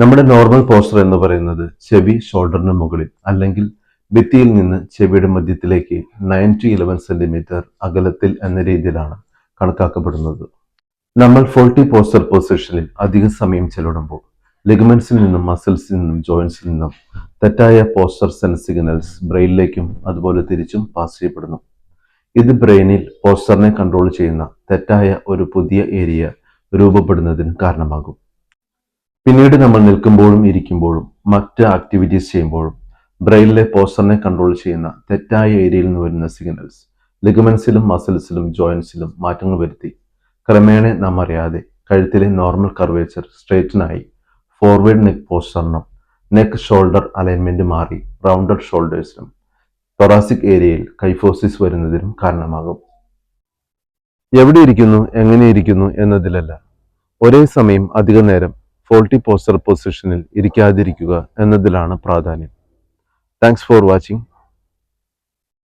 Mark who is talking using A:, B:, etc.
A: നമ്മുടെ normal poster എന്ന് പറയുന്നത് ചെവി ഷോൾഡറിന് മുകളിൽ അല്ലെങ്കിൽ ഭിത്തിയിൽ നിന്ന് ചെവിയുടെ മധ്യത്തിലേക്ക് നയൻ ടു ഇലവൻ സെന്റിമീറ്റർ അകലത്തിൽ എന്ന രീതിയിലാണ് കണക്കാക്കപ്പെടുന്നത്. നമ്മൾ ഫോൾട്ടി പോസ്റ്റർ പൊസിഷനിൽ അധിക സമയം ചെലവിടുമ്പോൾ ലിഗമെന്റ്സിൽ നിന്നും മസിൽസിൽ നിന്നും ജോയിൻസിൽ നിന്നും തെറ്റായ പോസ്റ്റർ സെൻസ് സിഗ്നൽസ് ബ്രെയിനിലേക്കും അതുപോലെ തിരിച്ചും പാസ് ചെയ്യപ്പെടുന്നു. ഇത് ബ്രെയിനിൽ പോസ്റ്ററിനെ കൺട്രോൾ ചെയ്യുന്ന തെറ്റായ ഒരു പുതിയ ഏരിയ രൂപപ്പെടുന്നതിന് കാരണമാകും. പിന്നീട് നമ്മൾ നിൽക്കുമ്പോഴും ഇരിക്കുമ്പോഴും മറ്റ് ആക്ടിവിറ്റീസ് ചെയ്യുമ്പോഴും ബ്രെയിനിലെ പോസ്റ്ററിനെ കൺട്രോൾ ചെയ്യുന്ന തെറ്റായ ഏരിയയിൽ നിന്ന് വരുന്ന സിഗ്നൽസ് ലിഗമെൻസിലും മസിൽസിലും ജോയിൻസിലും മാറ്റങ്ങൾ വരുത്തി. ക്രമേണ നാം അറിയാതെ കഴുത്തിലെ നോർമൽ കർവേച്ചർ സ്ട്രേറ്റിനായി ഫോർവേഡ് നെക്ക് പോസ്റ്ററിനും നെക്ക് ഷോൾഡർ അലൈൻമെന്റ് മാറി റൗണ്ടഡ് ഷോൾഡേഴ്സിനും തൊറാസിക് ഏരിയയിൽ കൈഫോസിസ് വരുന്നതിനും കാരണമാകും. എവിടെ ഇരിക്കുന്നു എങ്ങനെ ഇരിക്കുന്നു എന്നതിലല്ല. ഒരേ സമയം അധിക നേരം ഫോൾട്ടി പോസ്റ്റർ പൊസിഷനിൽ ഇരിക്കാതിരിക്കുക എന്നതിലാണ് പ്രാധാന്യം. Thanks for watching